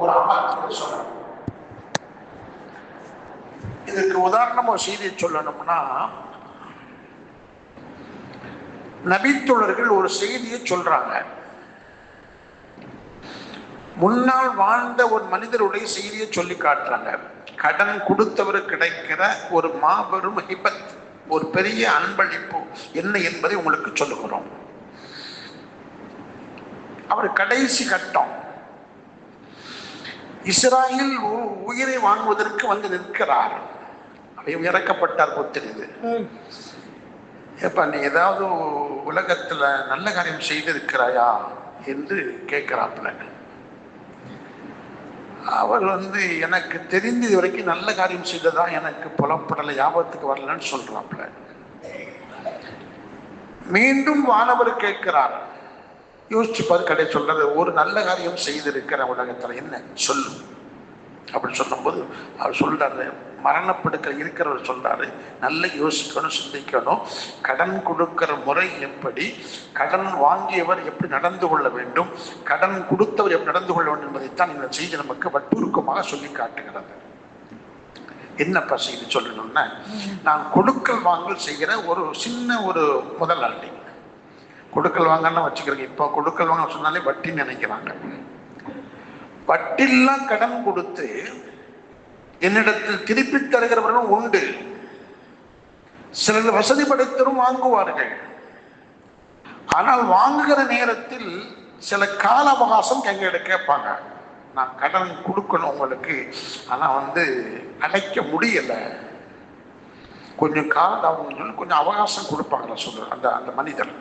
ஒரு அமல் சொல்லணும் இதுக்கு உதாரணம் ஒரு செய்தியை சொல்லணும்னா நபித்தோழர்கள் ஒரு செய்தியை சொல்றாங்க. முன்னால் வாழ்ந்த ஒரு மனிதருடைய செய்தியை சொல்லி காட்டுறாங்க. கடன் கொடுத்தவர் கிடைக்கிற ஒரு மாபெரும் ஹிபத் ஒரு பெரிய அன்பளிப்பு என்ன என்பதை உங்களுக்கு சொல்லுகிறோம். அவர் கடைசி கட்டம். இஸ்ராயில் உ- உயிரை வாங்குவதற்கு வந்து நிற்கிறார். அவையும் இறக்கப்பட்டார் தெரியுது ஏப்பா நீ ஏதாவது உலகத்துல நல்ல காரியம் செய்திருக்கிறாயா என்று கேட்கிறாப்புல. அவர் வந்து எனக்கு தெரிந்து இது வரைக்கும் நல்ல காரியம் செய்ததா எனக்கு புலப்படலை ஞாபகத்துக்கு வரலன்னு சொல்றாப்புல. மீண்டும் வானவர் கேட்கிறார். யோசிச்சு பாரு கடை சொல்றது ஒரு நல்ல காரியம் செய்திருக்கிற உலகத்துல என்ன? சொல்லு. அப்படி சொல்லும்போது அவர் சொல்றாரு மரணப்படுக்க இருக்கிறவர் சொல்றாரு நல்ல யோசிக்கணும் சிந்திக்கணும். கடன் கொடுக்கிற முறை எப்படி கடன் வாங்கியவர் எப்படி நடந்து கொள்ள வேண்டும் கடன் கொடுத்தவர் எப்படி நடந்து கொள்ள வேண்டும் என்பதைத்தான் இந்த செய்தி நமக்கு வற்புறுக்கமாக சொல்லி காட்டுகிறது. என்னப்பா செய்தி சொல்லணும்னா நான் கொடுக்கல் வாங்கல் செய்கிற ஒரு சின்ன ஒரு முதலாளி. கொடுக்கல் வாங்கன்னு வச்சுக்கிறேன் இப்போ கொடுக்கல் வாங்க சொன்னாலே வட்டின்னு நினைக்கிறாங்க. வட்டிலாம் கடன் கொடுத்து என்னிடத்தில் திருப்பி தருகிறவர்களும் உண்டு. சிலர் வசதி படைத்தரும் வாங்குவார்கள். ஆனால் வாங்குகிற நேரத்தில் சில கால அவகாசம் எங்கிட்ட கேட்பாங்க. நான் கடன் கொடுக்கணும் உங்களுக்கு. ஆனால் வந்து அடைக்க முடியல. கொஞ்சம் காலம் சொல்லி கொஞ்சம் அவகாசம் கொடுப்பாங்களா சொல்ற அந்த அந்த மனிதர்.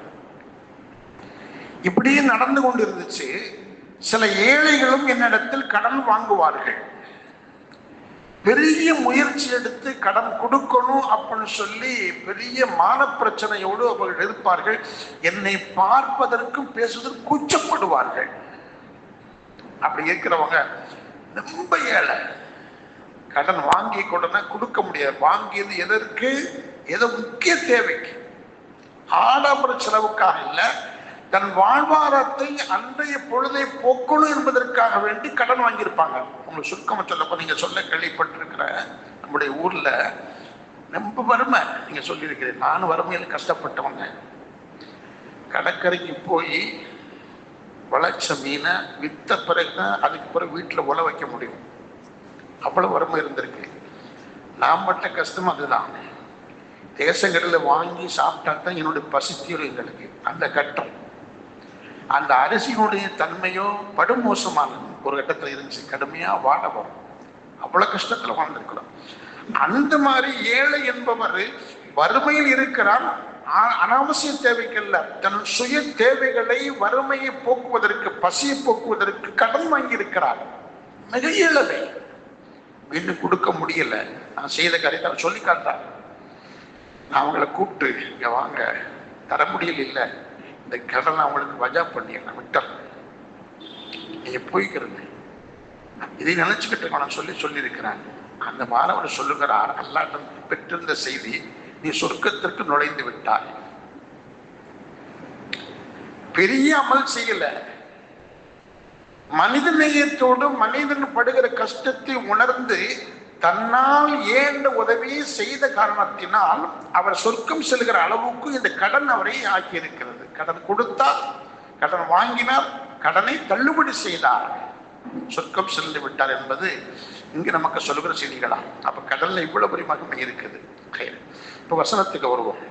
இப்படியே நடந்து கொண்டு இருந்துச்சு சில ஏழைகளும் என்னிடத்தில் கடன் வாங்குவார்கள். பெரிய முயற்சி எடுத்து கடன் கொடுக்கணும் அப்படின்னு சொல்லி பெரிய மான பிரச்சனையோடு அவர்கள் இருப்பார்கள். என்னை பார்ப்பதற்கும் பேசுவதற்கும் கூச்சப்படுவார்கள். அப்படி இருக்கிறவங்க ரொம்ப ஏழை. கடன் வாங்கி கொடுனா கொடுக்க முடியாது. வாங்கியது எதற்கு? எதோ முக்கிய தேவைக்கு. ஆடம்பர செலவுக்காக இல்லை. தன் வாழ்வாரத்தை அன்றைய பொழுதை போக்கணும் என்பதற்காக வேண்டி கடன் வாங்கியிருப்பாங்க. உங்களுக்கு சுருக்கமா சொல்லப்போ நீங்க சொல்ல கேள்விப்பட்டிருக்கிற நம்முடைய ஊர்ல ரொம்ப வறுமை நீங்க சொல்லியிருக்கிறேன் நானும் வறுமையில் கஷ்டப்பட்டவங்க. கடற்கரைக்கு போய் வளைச்ச மீனை வித்த பிறகுதான் அதுக்கு பிறகு வீட்டில் உல வைக்க முடியும். அவ்வளவு வறுமை இருந்திருக்கு. நான் மட்டும் கஷ்டம் அதுதான். தேசங்களில் வாங்கி சாப்பிட்டா தான் என்னுடைய பசி தீரும் எங்களுக்கு. அந்த கட்டம். அந்த அரிசியினுடைய தன்மையோ படுமோசமானது ஒரு கட்டத்தில் இருந்துச்சு. கடுமையா வாழ வரும். அவ்வளவு கஷ்டத்துல வாழ்ந்திருக்கிறோம் அந்த மாதிரி ஏழை என்பவர் வறுமையில் இருக்கிறான் அனாவசிய தேவைகள்ல தன் சுய தேவைகளை வறுமையை போக்குவதற்கு பசியை போக்குவதற்கு கடன் வாங்கி இருக்கிறார். மிக இயலவை இன்னும் கொடுக்க முடியல. நான் செய்த காரியத்தை அவர் சொல்லி காட்டான் நான் அவங்கள கூப்பிட்டு இங்க வாங்க. தர முடியல இல்லை. இந்த கடனை அவங்களுக்கு வஜா பண்ணிடலாம் விட்டலாம் நீங்க போய்க்கிறீங்க இதை நினைச்சுக்கிட்டு இருக்கோம் சொல்லி சொல்லியிருக்கிறேன் அந்த மாணவர் சொல்லுகிறார் அல்லாட்டம் பெற்றிருந்த செய்தி நீ சொர்க்கத்திற்கு நுழைந்து விட்டாய். பெரிய அமல் செய்யல. மனித நேயத்தோடு மனிதன் படுகிற கஷ்டத்தை உணர்ந்து தன்னால் ஏண்ட உதவியை செய்த காரணத்தினால் அவர் சொர்க்கம் செல்கிற அளவுக்கு இந்த கடன் அவரை ஆக்கியிருக்கிறது. கடன் கொடுத்தார் கடன் வாங்கினார் கடனை தள்ளுபடி செய்தார். சொர்க்கம் சென்று விட்டார் என்பது இங்கு நமக்கு சொல்லுகிற செய்திகளா? அப்ப கடல்ல இவ்வளவு பெரிய மகிமை இருக்குது. இப்ப வசனத்துக்கு வருவோம்.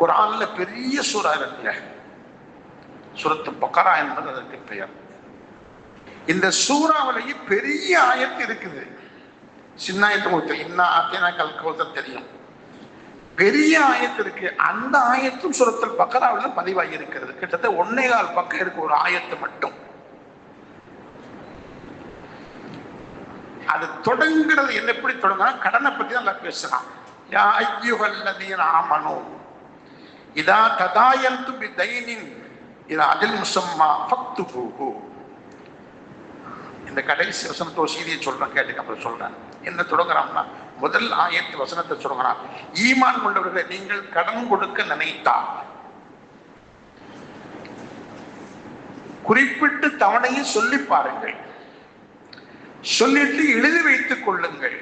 குரான்ல பெரிய சூறா இருக்குங்க. சுரத்து பக்கரா என்பது அதற்கு பெயர். இந்த சூறாவிலேயே பெரிய ஆயத்து இருக்குது. சின்ன ஆயத்து உங்களுக்கு இன்ன ஆத்தியனா கல்கோதம் தெரியும். பெரிய ஆயத்து இருக்கு அந்த ஆயத்தும் சுரத்தல் பக்கராவில் பதிவாகி இருக்கிறது. கிட்டத்தட்ட ஒன்னே கால் பக்கம் இருக்கு ஒரு ஆயத்து மட்டும். அது தொடங்குறது என்ன எப்படி தொடங்கினா கடனை பத்தி தான் நல்லா பேசலாம் யா ஐயுகல்லதீன ஆமனோ. இதா ததாயந்து பி தைனின் இது அதில் முசம்மா ஃபக்து பூஹு இந்த கடைசி வசனத்தை ஒரு சொல்றேன் கேட்டுக்க அப்புறம் சொல்றேன். என்ன தொடங்குறான்னா முதல் ஆயத்து வசனத்தை சொல்லுங்க ஈமான் கொண்டவர்களை நீங்கள் கடன் கொடுக்க நினைத்தால். குறிப்பிட்டு தவணையை சொல்லி பாருங்கள். சொல்லிட்டு எழுதி வைத்துக் கொள்ளுங்கள்.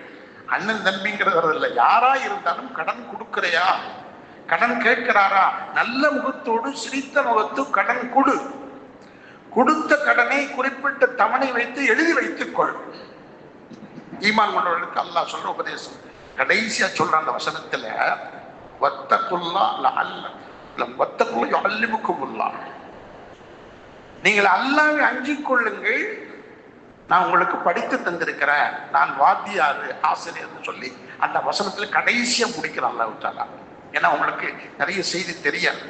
அண்ணன் தம்பிங்கிறது இல்லை யாரா இருந்தாலும் கடன் கொடுக்கிறையா? கடன் கேட்கிறாரா? நல்ல முகத்தோடு சிரித்த முகத்து கடன் கொடு. கொடுத்த கடனை குறிப்பிட்ட தவணை வைத்து எழுதி வைத்துக் கொள். ஈமான் கொண்டவர்களுக்கு அல்லாஹ் சொல்ற உபதேசம். கடைசியா சொல்ற அந்த வசனத்துல வத்தக்குல்லா அல்ல வத்தக்குள்ள அல்லிமுக்குமுல்லா நீங்கள் அல்லாவை அஞ்சிக் கொள்ளுங்கள். நான் உங்களுக்கு படித்து தந்திருக்கிறேன். நான் வாத்தியாரு ஆசிரியர்னு சொல்லி அந்த வசனத்துல கடைசியா முடிக்கிறான் அல்லாஹ் விட்டாலா ஏன்னா உங்களுக்கு நிறைய செய்தி தெரியாது.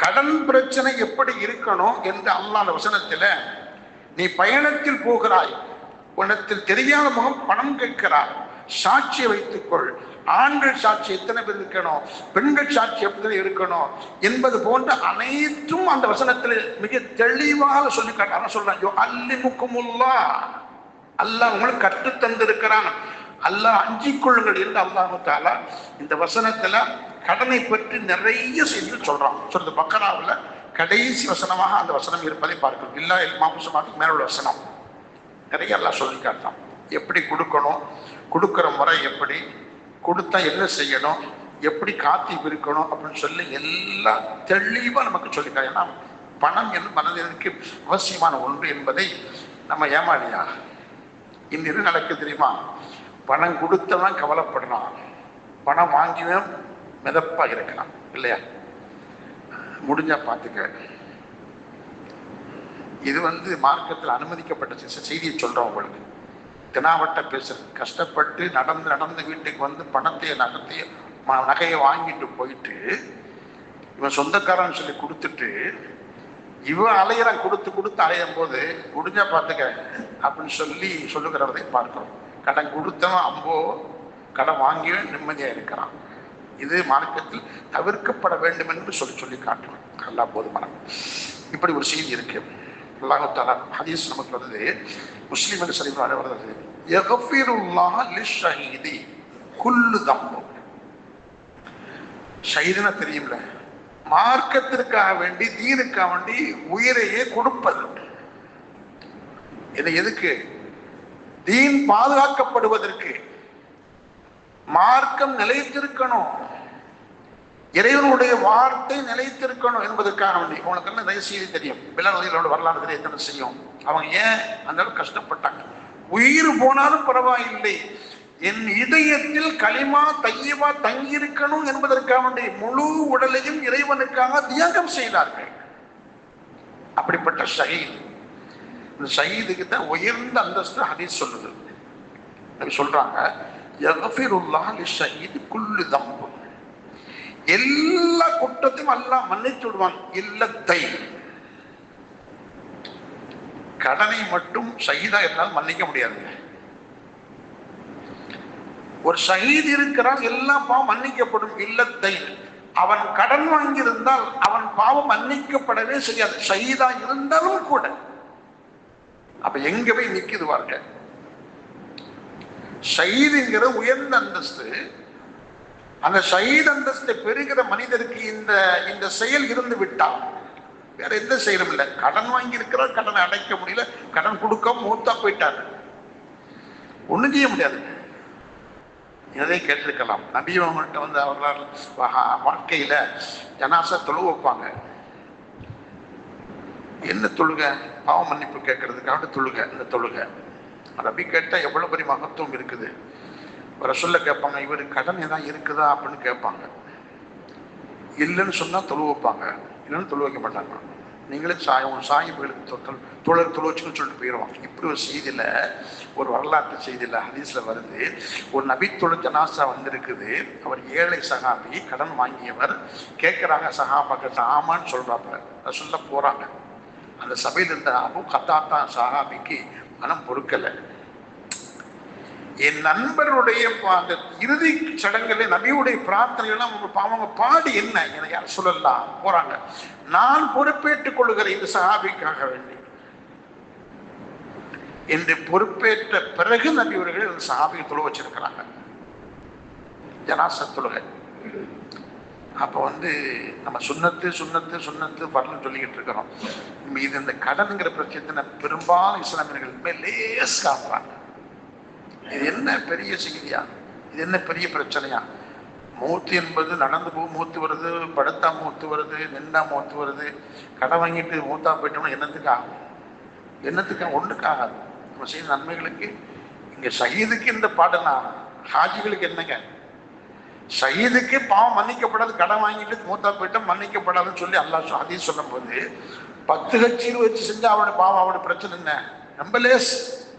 கடன் பிரச்சனை எப்படி இருக்கணும் என்று அல்லாஹ் அந்த வசனத்துல நீ பயணத்தில் போகிறாய் உனத்தில் தெரியாத முகம் பணம் கேட்கிறார். சாட்சியை வைத்துக்கொள். ஆண்கள் சாட்சி எத்தனை பேர் இருக்கணும்? பெண்கள் சாட்சி எப்படி இருக்கணும்? என்பது போன்ற அனைத்தும் அந்த வசனத்தில் மிக தெளிவாக சொல்லி காட்ட சொல்றான் அல்லி முக்குமுல்லா அல்லாஹ் உங்களுக்கு கற்று தந்திருக்கிறான். அல்லாஹ் அஞ்சி கொள்ளுங்கள் என்று அல்லாஹு தாலா இந்த வசனத்துல கடனை பற்றி நிறைய செய்தி சொல்றான். சொல்றது பக்கராவில் கடைசி வசனமாக அந்த வசனம் இருப்பதை பார்க்கிறோம் இல்லா மாம்சமாக மேலுள்ள வசனம். நிறைய எல்லாம் சொல்லி காட்டான் எப்படி கொடுக்கணும்? கொடுக்குற முறை எப்படி? கொடுத்தா என்ன செய்யணும்? எப்படி காத்தி இருக்கணும்? அப்படின்னு சொல்லி எல்லாம் தெளிவாக நமக்கு சொல்லிக்கா ஏன்னா பணம் என்று மனதிற்கு அவசியமான ஒன்று என்பதை நம்ம ஏமாளியா இன்னும் நடக்கு தெரியுமா? பணம் கொடுத்தவன் கவலைப்படலாம் பணம் வாங்கியவன் மிதப்பாக இருக்கலாம் இல்லையா? முடிஞ்சா பார்த்துக்க. இது வந்து மார்க்கத்தில் அனுமதிக்கப்பட்ட செய்தியை சொல்கிறோம் உங்களுக்கு. தினாவட்ட பேசுறது கஷ்டப்பட்டு நடந்து நடந்து வீட்டுக்கு வந்து பணத்தையும் நகத்தையும் நகையை வாங்கிட்டு போயிட்டு இவன் சொந்தக்காரன் சொல்லி கொடுத்துட்டு இவன் அலையிறான் கொடுத்து கொடுத்து அலையும் போது முடிஞ்சா பார்த்துக்க அப்படின்னு சொல்லி சொல்லுகிறதை பார்க்கிறோம். கடன் கொடுத்தவன் அம்போ கடன் வாங்கியவன் நிம்மதியாக இருக்கிறான். இது மார்க்கத்தில் தவிர்க்கப்பட வேண்டும் என்று சொல்லி சொல்லி காட்டுறோம். நல்லா போதுமானம் இப்படி ஒரு செய்தி இருக்கு. அல்லாஹு ஹதீஸ் நமக்கு வருது முஸ்லீம் என்று சொல்லி வருது யகஃபிருல்லாஹ் லிஷஹீதி குல்லு தம்பு. ஷஹீதுனா தெரியும்ல. மார்க்கத்திற்காக வேண்டி தீனுக்காக வேண்டி உயிரையே கொடுப்பது. இது எதுக்கு? தீன் பாதுகாக்கப்படுவதற்கு. மார்க்கம் நிலைத்திருக்கணும். இறைவனுடைய வார்த்தை நிலைத்திருக்கணும் என்பதற்காக வேண்டி உங்களுக்கு என்ன நிறைய செய்தி தெரியும் பிள்ளைகளோட வரலாறு தெரியும் எத்தனை செய்யும்? அவங்க ஏன் அந்த அளவுக்கு கஷ்டப்பட்டாங்க? உயிர் போனாலும் பரவாயில்லை. என் இதயத்தில் களிமா தையமா தங்கியிருக்கணும் என்பதற்காக வேண்டிய முழு உடலையும் இறைவனுக்காக தியாகம் செய்தார்கள். அப்படிப்பட்ட ஷஹீத். இந்த ஷஹீதுக்கு தான் உயர்ந்த அந்தஸ்து ஹதீஸ் சொல்லுது. அப்படி சொல்றாங்க யகஃபிருல்லாஹ் லிஷஹீத் குல்லு தம்பு. எல்லா குற்றத்தையும் எல்லாம் மன்னித்து விடுவான். இல்லத்தை கடனை மட்டும் சகிதா என்னால் மன்னிக்க முடியாதுங்க ஒரு ஷஹீத் இருக்கிறான் எல்லா பாவம் மன்னிக்கப்படும். இல்லத்தை அவன் கடன் வாங்கியிருந்தால் அவன் பாவம் மன்னிக்கப்படவே செய்யாது. சகிதா இருந்தாலும் கூட. அப்ப எங்க போய் நிக்குது வார்த்தை ஷஹீதுங்கிற உயர்ந்த அந்தஸ்து அந்த ஷஹீத் அந்தஸ்தை பெறுகிற மனிதருக்கு இந்த இந்த செயல் இருந்து விட்டால் வேற எந்த செயலும் இல்லை. கடன் வாங்கி இருக்கிறார் கடனை அடைக்க முடியல கடன் கொடுக்க மூத்தா போயிட்டாரு. ஒண்ணும் செய்ய முடியாது. எதை கேட்டிருக்கலாம். நபி அவங்கள்ட்ட வந்து அவர்களால் வாழ்க்கையில ஜனாசா தொழு வைப்பாங்க. என்ன தொழுக? பாவ மன்னிப்பு கேட்கறதுக்காக தொழுக இந்த தொழுக. ரபி கேட்டா எவ்வளவு பெரிய மகத்துவம் இருக்குது. ரசுல்ல கேட்பாங்க இவருக்கு கடன் ஏதாவது இருக்குதா அப்படின்னு கேட்பாங்க. இல்லைன்னு சொன்னா தொழு வைப்பாங்க இல்லைன்னு தொழு வைக்க மாட்டாங்க. நீங்களே சாய் உங்க சாயிபுகளுக்கு தொத்தல் தொழில் தொழுவச்சுன்னு சொல்லிட்டு போயிடுவாங்க இப்படி ஒரு செய்தியில ஒரு வரலாற்று செய்தியில ஹதீஸ்ல வருது ஒரு நபித்தொழு ஜனாசா வந்திருக்குது அவர் ஏழை சகாபி கடன் வாங்கியவர் கேட்குறாங்க சகாபாக்கிட்ட ஆமான்னு சொல்றாப்ப ரசுல்ல போறாங்க. அந்த சபையில் இருந்த அபு கத்தாத்தா சகாபிக்கு மனம் பொறுக்கலை. என் நண்பருடைய அந்த இறுதி சடங்குல நபியுடைய பிரார்த்தனை எல்லாம் அவங்க பா- அவங்க பாடி என்ன? என யார் சொல்லலாம் போறாங்க. நான் பொறுப்பேற்றுக் கொள்கிறேன் இந்த சஹாபிக்காக வேண்டி. என்று பொறுப்பேற்ற பிறகு நபியவர்கள் இந்த அந்த சஹாபியை தொழு வச்சிருக்கிறாங்க. ஜனாச தொழுகை. அப்போ வந்து நம்ம சுண்ணத்து சுண்ணத்து சுண்ணத்து வரலன்னு சொல்லிக்கிட்டு இருக்கிறோம். இது இந்த கடனுங்கிற பிரச்சனை பெரும்பாலும் இஸ்லாமியர்கள் லேஸ் காட்டுறாங்க இது என்ன பெரிய செய்தியா? இது என்ன பெரிய பிரச்சனையா? மூத்து என்பது நடந்து போ மூத்து வருது படுத்தா மூத்து வருது நின்னா மூத்து வருது கடை வாங்கிட்டு மூத்தா போயிட்டோம்னா என்னத்துக்கு ஆகும்? என்னத்துக்கு ஒண்ணுக்கு ஆகாது. நம்ம செய்த நன்மைகளுக்கு இங்க சகிதுக்கு இந்த பாடனா ஹாஜிகளுக்கு என்னங்க? சகிதுக்கு பாவம் மன்னிக்கப்படாது கடன் வாங்கிட்டு மூத்தா போயிட்டோம் மன்னிக்கப்படாதுன்னு சொல்லி அல்லாஹ் ஹதீஸ் சொல்லும் போது பத்து கட்சியில் வச்சு செஞ்சா அவனோட பாவம் அவனோட பிரச்சனை என்ன? ரொம்ப லேஸ்.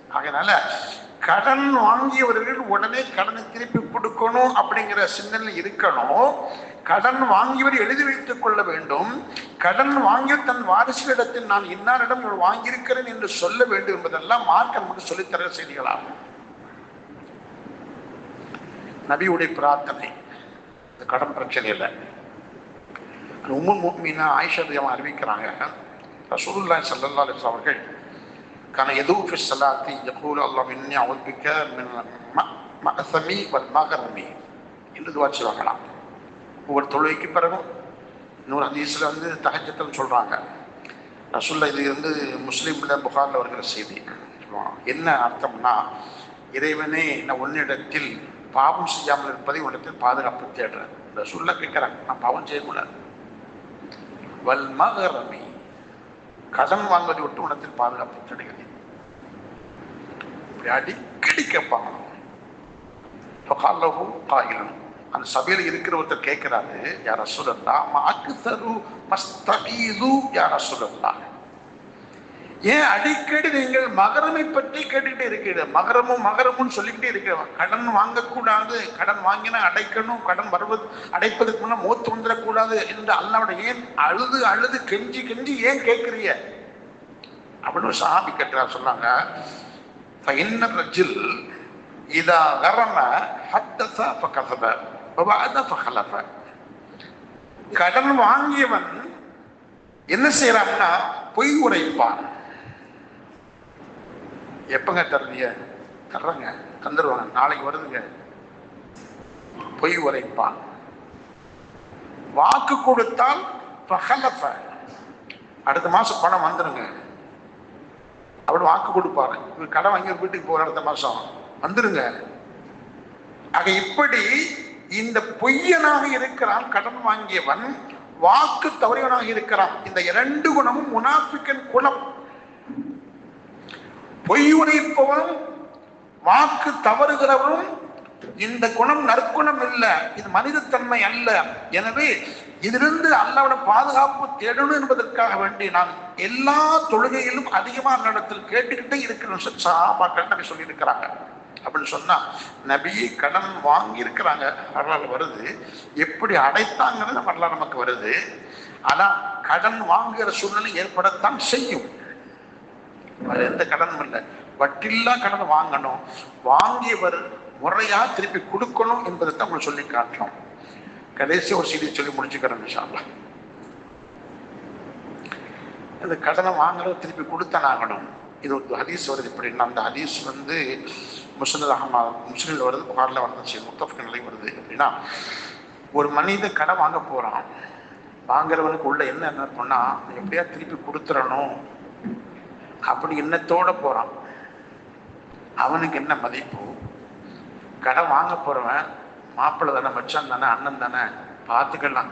அதனால கடன் வாங்கியவர்கள் உடனே கடனை திருப்பி கொடுக்கணும் அப்படிங்கிற சிந்தனை இருக்கணும். கடன் வாங்கியவர் எழுதி வைத்துக் கொள்ள வேண்டும். கடன் வாங்கிய தன் வாரிசுகளிடத்தில் நான் இன்னாரிடம் வாங்கியிருக்கிறேன் என்று சொல்ல வேண்டும் என்பதெல்லாம் மார்க் நமக்கு சொல்லித்தர செய்திகளாகும் நபியுடைய பிரார்த்தனை. இந்த கடன் பிரச்சனையில் உம்முல் மீனா ஆயிஷா அறிவிக்கிறாங்க. ரசூல்லா சல்லா அலைஹி அவர்கள் كان يدعو في الصلاة يقول اللهم إني أعوذ بك من المأثم والمغرم என்று துவா செய்வாங்களாம் ஒவ்வொரு தொழுகைக்கு பிறகும் இன்னொரு ஹதீஸில் வந்து தஹஜத்தில் சொல்கிறாங்க ரசுல்லா இது வந்து முஸ்லீமில் புகாரில் வருகிற செய்தி என்ன அர்த்தம்னா இறைவனே நான் உன்னிடத்தில் பாவம் செய்யாமல் இருப்பதை உன்னிடத்தில் பாதுகாப்பு தேடுறேன் ரசுல்லா கேட்குறாங்க நான் பாவம் செய்யக்கூடாது வல் மகரமி கடன் வாங்குவதை விட்டு உனத்தில் பாதுகாப்பு தேடுகிறேன் அடிக்கடி கேட்பாங்க. ஃபகாலஹு அந்த சபையில் இருக்கிற ஒருத்தர் கேட்கிறாரு யார் அசுரல்லா மாக்கு தரு மஸ்தகீது யார் அசுரல்லா ஏன் அடிக்கடி நீங்கள் மகரமை பற்றி கேட்டுக்கிட்டே இருக்கீங்க மகரமும் மகரமும் சொல்லிக்கிட்டே இருக்கிறவன். கடன் வாங்கக்கூடாது. கடன் வாங்கினா அடைக்கணும். கடன் வருவது அடைப்பதற்கு முன்னா மூத்து வந்துடக்கூடாது என்று அல்லாவோட ஏன் அழுது அழுது கெஞ்சி கெஞ்சி ஏன் கேட்குறிய அப்படின்னு சாமி கேட்டா சொன்னாங்க பையன் ரஜில் இதா கரம ஹத்தசா பக்கசப பகலப கடன் வாங்கியவன் என்ன செய்யறான்னா பொய் உரைப்பான். எப்பங்க தருவீங்க தர்றங்க தந்துடுவாங்க நாளைக்கு வருதுங்க. பொய் உரைப்பான் வாக்கு கொடுத்தால் பகலப்ப. அடுத்த மாசம் பணம் வந்துருங்க. அப்படி வாக்கு கொடுப்பாரு. இவர் கடன் வாங்கி வீட்டுக்கு போற அடுத்த மாசம். வந்துருங்க. ஆக இப்படி இந்த பொய்யனாக இருக்கிறான் கடன் வாங்கியவன் வாக்கு தவறியவனாக இருக்கிறான். இந்த இரண்டு குணமும் முனாஃபிக்கன் குணம். பொய் உரைப்பவனும் வாக்கு தவறுகிறவனும் இந்த குணம் நற்குணம் இல்ல. இது மனிதத்தன்மை அல்ல. எனவே இதிலிருந்து அல்லாவோட பாதுகாப்பு தேடணும் என்பதற்காக வேண்டி நான் எல்லா தொழுகையிலும் அதிகமாக நடத்தில் கேட்டுக்கிட்டே இருக்கிறோம் சாபாக்கள் நபி சொல்லி இருக்கிறாங்க அப்படின்னு சொன்னா நபியை கடன் வாங்கி இருக்கிறாங்க வரலாறு வருது. எப்படி அடைத்தாங்கிறது வரலாறு நமக்கு வருது. ஆனா கடன் வாங்குகிற சூழ்நிலை ஏற்படத்தான் செய்யும். அது எந்த கடனும் இல்லை. வட்டில்லா கடன் வாங்கணும். வாங்கியவர் முறையா திருப்பி கொடுக்கணும் என்பதை தான் உங்களுக்கு சொல்லி காட்டுறோம். கடைசி ஒரு செய்தி சொல்லி முடிச்சுக்கிறேன் விஷாலா இந்த கடனை வாங்குறது திருப்பி கொடுத்தனாகணும் இது ஒரு ஹதீஸ் வருது. எப்படின்னா அந்த ஹதீஸ் வந்து முஸ்லிம் அஹமா முஸ்லீமில் வருது புகாரில் வந்துச்சு முத்தஃபு நிலை வருது. அப்படின்னா ஒரு மனிதன் கடன் வாங்க போறான். வாங்குறவனுக்கு உள்ள என்ன என்ன பண்ணா எப்படியா திருப்பி கொடுத்துடணும்? அப்படி எண்ணத்தோட போறான். அவனுக்கு என்ன மதிப்பு? கடன் வாங்க போறவன் மாப்பிள்ளை தானே மச்சான் தானே அண்ணன் தானே பார்த்துக்கலாம்.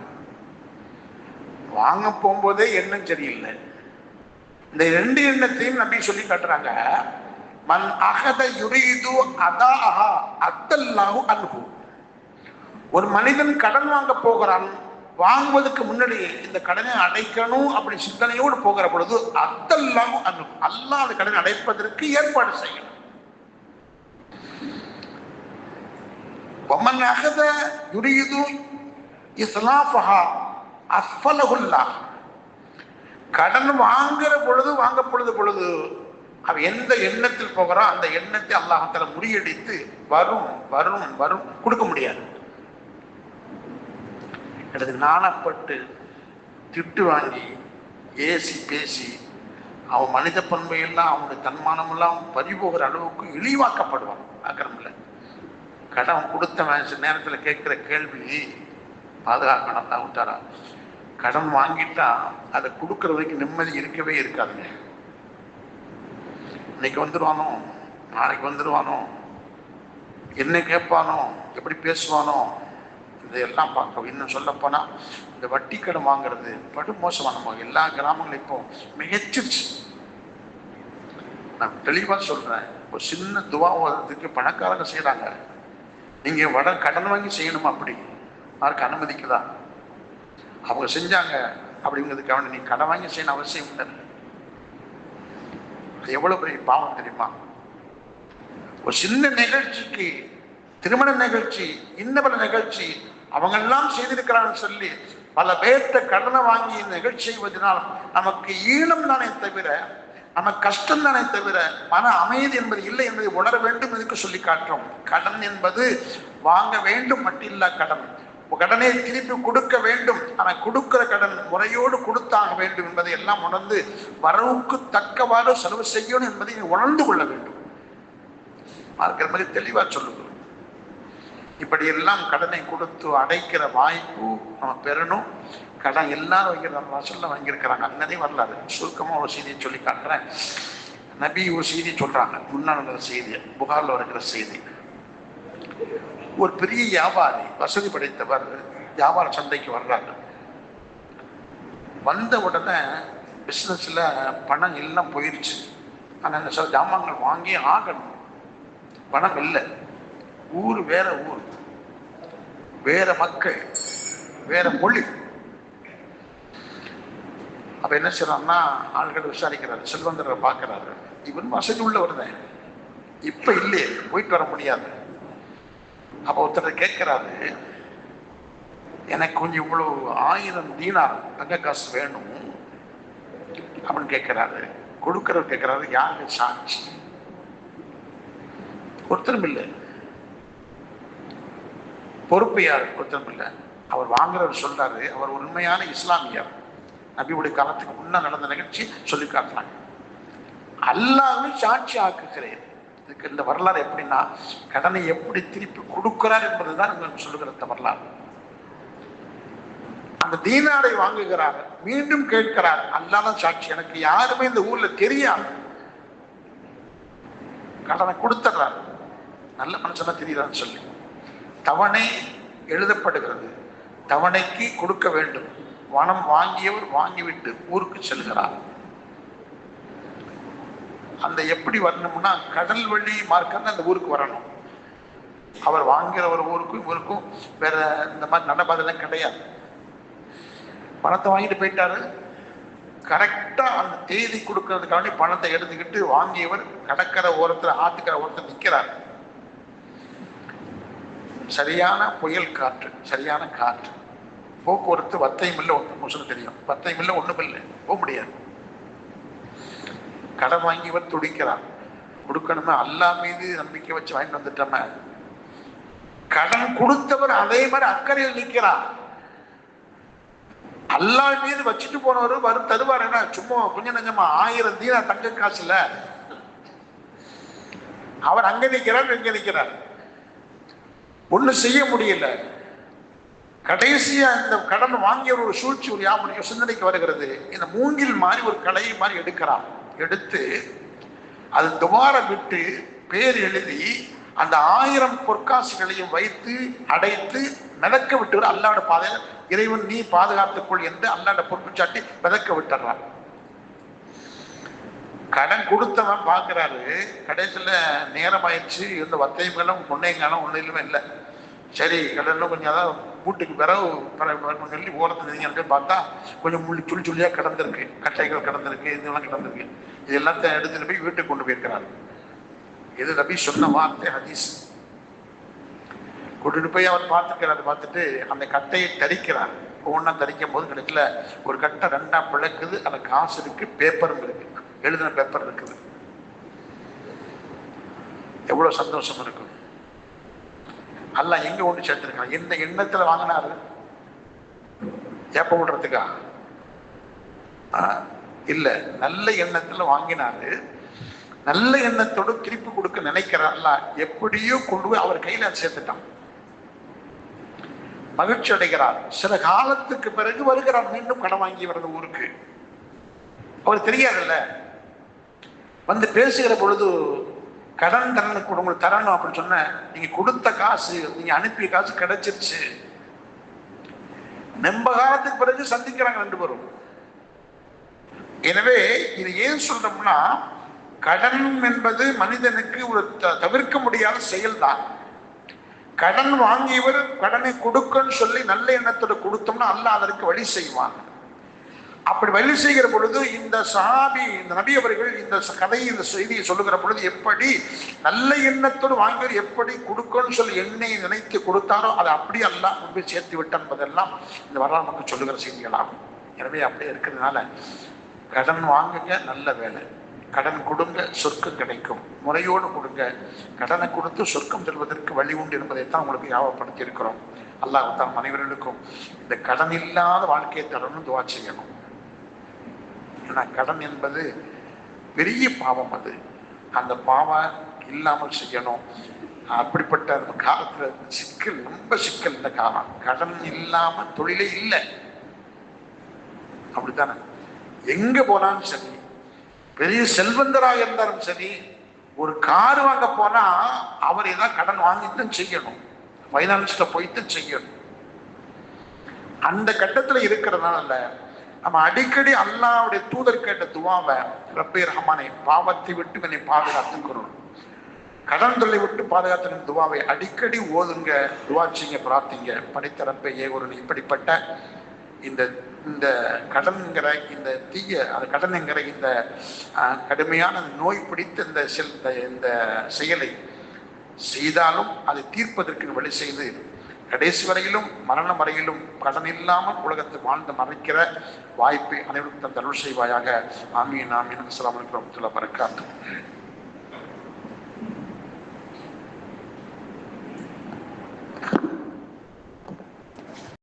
வாங்க போகும்போதே எண்ணம் சரியில்லை. இந்த ரெண்டு எண்ணத்தையும் நம்பி சொல்லி காட்டுறாங்க. மன் அகத யுரீது அதாஹா அத்தல்லாஹு அன்பு ஒரு மனிதன் கடன் வாங்க போகிறான். வாங்குவதற்கு முன்னாடி இந்த கடனை அடைக்கணும் அப்படி சிந்தனையோடு போகிற பொழுது அத்தல்லாஹு அன்ஹு அல்லாஹ் அந்த கடனை அடைப்பதற்கு ஏற்பாடு செய்யணும் ومن أخذ يريد إصلافها أسفله الله கடன் வாங்குற பொழுது வாங்க பொழுது பொழுது அவன் எந்த எண்ணத்தில் போகிறான் அந்த எண்ணத்தை அல்லாஹால முறியடித்து வரும் வரும் வரும் கொடுக்க முடியாது எனது நாணப்பட்டு திட்டு வாங்கி ஏசி பேசி அவன் மனித பண்பையெல்லாம் அவனுடைய தன்மானமெல்லாம் பறிபோகிற அளவுக்கு இழிவாக்கப்படுவான். ஆக்கிரமில்ல. கடன் கொடுத்தவன் சில நேரத்தில் கேட்குற கேள்வி பாதுகாக்கணும் தான் விட்டாரா? கடன் வாங்கிட்டா அதை கொடுக்கறதுக்கு நிம்மதி இருக்கவே இருக்காதுங்க. இன்னைக்கு வந்துடுவானோ நாளைக்கு வந்துடுவானோ என்ன கேட்பானோ? எப்படி பேசுவானோ? இதையெல்லாம் பார்க்க இன்னும் சொல்ல இந்த வட்டி கடன் வாங்குறது படு மோசமான நம்ம எல்லா கிராமங்களும் இப்போ மிகச்சிருச்சு. நான் தெளிவாக சொல்றேன். ஒரு சின்ன துவா ஓதுறதுக்கு பணக்காரங்க செய்யறாங்க நீங்க வட கடன் வாங்கி செய்யணுமா அப்படி? யாருக்கு அனுமதிக்குதா அவங்க செஞ்சாங்க அப்படிங்கிறதுக்காக நீ கடன் வாங்கி செய்யணும் அவசியம் இல்லை. அது எவ்வளவு பெரிய பாவம் தெரியுமா? ஒரு சின்ன நிகழ்ச்சிக்கு திருமண நிகழ்ச்சி இன்ன பல நிகழ்ச்சி அவங்க எல்லாம் செய்திருக்கிறான்னு சொல்லி பல பேர்த்த கடனை வாங்கி நிகழ்ச்சி செய்வதனால் நமக்கு ஈனம் தானே தவிர நமக்கு கஷ்டம் தானே தவிர மன அமைதி என்பது இல்லை என்பதை உணர வேண்டும் எதுக்கு சொல்லி காட்டுறோம். கடன் என்பது வாங்க வேண்டும் மட்டில்லா கடன். கடனை திருப்பி கொடுக்க வேண்டும். ஆனால் கொடுக்கிற கடன் முறையோடு கொடுத்தாக வேண்டும் என்பதை எல்லாம் உணர்ந்து வரவுக்கு தக்கவாறு செலவு செய்யணும் என்பதை நீ உணர்ந்து கொள்ள வேண்டும். பார்க்கிற மாதிரி தெளிவா சொல்லுங்கள் இப்படி எல்லாம் கடனை கொடுத்து அடைக்கிற வாய்ப்பு நம்ம பெறணும். கடன் எல்லாரும் வைக்கிறாங்க வாசல்ல வாங்கியிருக்கிறாங்க. அங்கனே வரலாறு சுருக்கமா ஒரு செய்தியை சொல்லி காட்டுறேன். நபி ஒரு செய்தி சொல்றாங்க. முன்னாள் செய்தியை செய்தி புகார்ல இருக்கிற செய்தி. ஒரு பெரிய வியாபாரி வசதி படைத்தவர் வியாபார சந்தைக்கு வர்றாங்க. வந்த உடனே பிசினஸ்ல பணம் எல்லாம் போயிருச்சு. ஆனா சில ஜாமான்கள் வாங்கி ஆகணும். பணம் இல்லை. ஊர் வேற ஊர். வேற மக்கள் வேற மொழி. அப்ப என்ன செய்யறாருன்னா ஆள்கள் விசாரிக்கிறாரு செல்வந்தரை பார்க்கிறாரு இவன் வசதி உள்ளவர் தான் இப்ப இல்லையே போயிட்டு வர முடியாது. அப்ப ஒருத்தர் கேட்கிறாரு எனக்கு கொஞ்சம் இவ்வளவு ஆயிரம் தீனார் தங்க காசு வேணும். அப்படின்னு கேட்கிறாரு. கொடுக்கறவர் கேட்கிறாரு யாருக்கு சாட்சி? ஒருத்தரும் இல்லை. பொறுப்பு யார் ஒருத்தரும் இல்லை அவர் வாங்குறவர் சொல்றாரு அவர் உண்மையான இஸ்லாமியர். நபியுடைய காலத்துக்கு முன்ன நடந்த நிகழ்ச்சி சொல்லி காட்டுறாங்க. அல்லாமே சாட்சி ஆக்குகிறேன். இதுக்கு இந்த வரலாறு எப்படின்னா கடனை எப்படி திருப்பி கொடுக்கிறார் என்பதுதான் உங்களுக்கு சொல்லுகிற இந்த வரலாறு. அந்த தீனாரை வாங்குகிறார் மீண்டும் கேட்கிறார் அல்லாத சாட்சி. எனக்கு யாருமே இந்த ஊர்ல தெரியாது. கடனை கொடுத்துறாரு நல்ல மனுஷனா தெரியுதான்னு சொல்லி. தவணை எழுதப்படுகிறது. தவணைக்கு கொடுக்க வேண்டும். பணம் வாங்கியவர் வாங்கிவிட்டு ஊருக்கு செல்கிறார். அந்த எப்படி வரணும்னா கடல் வழி மார்க்கம் அந்த ஊருக்கு வரணும். அவர் வாங்குற ஒரு ஊருக்கும் இவருக்கும் வேற இந்த மாதிரி நடப்பாதெல்லாம் கிடையாது. பணத்தை வாங்கிட்டு போயிட்டாரு. கரெக்டா அந்த தேதி கொடுக்கறதுக்காண்டி பணத்தை எடுத்துக்கிட்டு வாங்கியவர் கடற்கரை ஓரத்துல ஆத்துக்கரை ஓரத்தில் நிற்கிறார் சரியான புயல் காற்று சரியான காற்று. போக்குவரத்து வத்தையும் இல்லை ஒன்று முசுக்கு தெரியும். வத்தையும் இல்லை ஒண்ணும் இல்லை. போக முடியாது. கடன் வாங்கியவர் துடிக்கிறான் கொடுக்கணுமே அல்லா மீது நம்பிக்கை வச்சு வாங்கிட்டு வந்துட்டோமே. கடன் கொடுத்தவர் அதே மாதிரி அக்கறையில் நிற்கிறார். அல்லா மீது வச்சுட்டு போனவர் வரும் தருவார் என்ன? சும்மா கொஞ்சம் நஞ்சமா ஆயிரம் தீனா தங்க காசுல. அவர் அங்க நிற்கிறார் இங்க நிற்கிறார். ஒன்றும் செய்ய முடியல. கடைசியா இந்த கடன் வாங்கிய ஒரு சூழ்ச்சி ஒரு யாமுடைய சிந்தனைக்கு வருகிறது. இந்த மூங்கில் மாதிரி ஒரு கலை மாதிரி எடுக்கிறான். எடுத்து அது துவார விட்டு பேர் எழுதி அந்த ஆயிரம் பொற்காசுகளையும் வைத்து அடைத்து மிதக்க விட்டு அல்லாட பாதையில் இறைவன் நீ பாதுகாத்துக்கொள் என்று அல்லாட பொறுப்பு சாட்டி மிதக்க விட்டுறான். கடன் கொடுத்தவன் பார்க்கிறாரு கடைசியில நேரம் ஆயிடுச்சு. இந்த வத்தையங்களும் முன்னையங்களும் ஒன்றுமே இல்லை. சரி கடல்ல கொஞ்சம் அதான் வீட்டுக்கு பிறகு பிறகு சொல்லி ஓரத்தில் நீங்க பார்த்தா கொஞ்சம் முள்ளி சுழி சுள்ளியா கிடந்திருக்கு. கட்டைகள் கிடந்திருக்கு இதெல்லாம் கிடந்திருக்கு. இது எல்லாத்தையும் எடுத்துட்டு போய் வீட்டுக்கு கொண்டு போயிருக்கிறார் இது ரபி சொன்ன வார்த்தை ஹதீஸ்? கொண்டுட்டு போய் அவர் பார்த்துக்கிறாரு. பார்த்துட்டு அந்த கட்டையை தரிக்கிறார். ஒவ்வொன்றா தரிக்கும் போது கிடைக்கல ஒரு கட்டை ரெண்டா பிளக்குது. அந்த காசு இருக்கு பேப்பரும் இருக்கு. எழுதின பேப்பர் இருக்குது. எவ்வளவு சந்தோஷம் இருக்கும் அல்ல எங்க ஒன்று சேர்த்திருக்கான் எந்த எண்ணத்துல வாங்கினாரு? ஏப்ப விடுறதுக்கா? இல்ல. நல்ல எண்ணத்துல வாங்கினாரு. நல்ல எண்ணத்தோடு திருப்பி கொடுக்க நினைக்கிறார்ல எப்படியோ கொண்டு போய் அவர் கையில சேர்த்துட்டான். மகிழ்ச்சி அடைகிறார். சில காலத்துக்கு பிறகு வருகிறார். மீண்டும் கடன் வாங்கி வர்றது ஊருக்கு. அவர் தெரியாதுல்ல. வந்து பேசுகிற பொழுது கடன் தரனுக்கு உங்களுக்கு தரணும் அப்படின்னு சொன்ன நீங்க கொடுத்த காசு நீங்க அனுப்பிய காசு கிடைச்சிருச்சு. நம்ப காலத்துக்கு பிறகு சந்திக்கிறாங்க ரெண்டு பேரும். எனவே இது ஏன் சொல்றோம்னா கடன் என்பது மனிதனுக்கு ஒரு த- தவிர்க்க முடியாத செயல்தான். கடன் வாங்கியவர் கடனை கொடுக்கன்னு சொல்லி நல்ல எண்ணத்தோட கொடுத்தோம்னா அல்ல அதற்கு வழி செய்வான். அப்படி வழி செய்கிற பொழுது இந்த சஹாபி இந்த நபி அவர்கள் இந்த கதையை இந்த செய்தியை சொல்லுகிற பொழுது எப்படி நல்ல எண்ணத்தோடு வாங்கியவர் எப்படி கொடுக்கணும்னு சொல்லி எண்ணெயை நினைத்து கொடுத்தாரோ அதை அப்படியே அல்லாஹ் கொண்டு போய் சேர்த்து விட்டான் என்பதெல்லாம் இந்த வரலாறு நமக்கு சொல்லுகிற செய்திகளாகும் எனவே அப்படியே இருக்கிறதுனால கடன் வாங்குங்க நல்ல வேலை. கடன் கொடுங்க சொர்க்கம் கிடைக்கும். முறையோடு கொடுங்க. கடனை கொடுத்து சொர்க்கம் செல்வதற்கு வழி உண்டு என்பதைத்தான் உங்களுக்கு ஞாபகப்படுத்தி இருக்கிறோம். அல்லாஹ் தான் அனைவர்களுக்கும் இந்த கடன் இல்லாத வாழ்க்கையை தரணும்னு துவா செய்யணும். ஏன்னா கடன் என்பது பெரிய பாவம் அது. அந்த பாவம் இல்லாமல் செய்யணும். அப்படிப்பட்ட அந்த காலத்துல சிக்கல் ரொம்ப சிக்கல் இந்த காலம். கடன் இல்லாம தொழிலே இல்லை. அப்படித்தானே? எங்க போனாலும் சரி பெரிய செல்வந்தராக இருந்தாலும் சரி ஒரு கார் வாங்க போனா அவர் ஏதாவது கடன் வாங்கித்தான் செய்யணும். பைனான்ஸ்ல போயிட்டு செய்யணும். அந்த கட்டத்துல இருக்கிறதுனால நம்ம அடிக்கடி அல்லாவுடைய தூதர் கேட்ட துவாவை ரப்பே ரஹமானை பாவத்தை விட்டு என்னை பாதுகாத்துக்கிறோம் கடன் தொல்லை விட்டு பாதுகாத்து துவாவை அடிக்கடி ஓதுங்க துவாச்சிங்க பிரார்த்திங்க. படைத்த ரப்பே இப்படிப்பட்ட இந்த இந்த கடன்கிற இந்த தீய அந்த கடனுங்கிற இந்த கடுமையான நோய் பிடித்த இந்த செல் இந்த- இந்த செயலை செய்தாலும் அதை தீர்ப்பதற்கு வழி செய்து கடைசி வரையிலும் மரணம் வரையிலும் கடன் இல்லாமல் உலகத்தை வாழ்ந்து மறைக்கிற வாய்ப்பை அனைவரும் தன் தருள் செய்வாயாக ஆமீன் ஆமீன் அஸ்லாம் அலிகுலா பரக்காத்து